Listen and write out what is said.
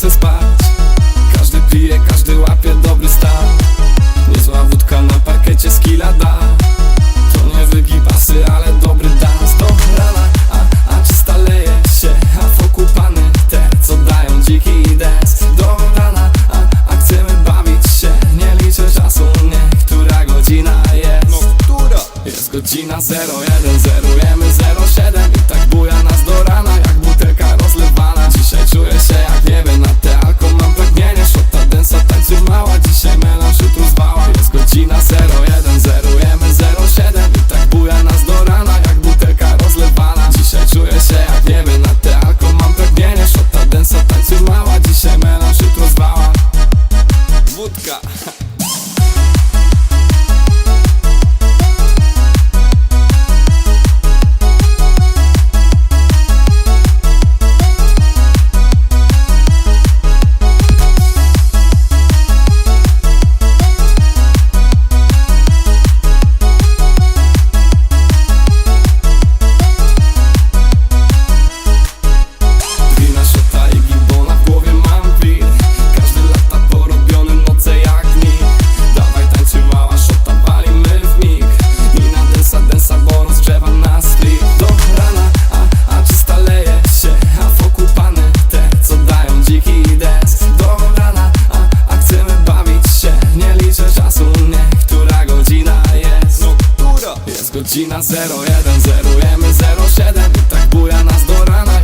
chce spać. Każdy pije, każdy łapie dobry stan. Niezła wódka na parkecie z kila da. To nie wygibasy, ale dobry dans. Do rana, a, a czy staleje się A wokół pany te, co dają dziki dance. Do rana, a, a chcemy bawić się. Nie liczę czasu, nie, która godzina jest. No która? Jest godzina 01, zerujemy 07 Wódka Gina 01, zerujemy 07 Tak buja nas do rana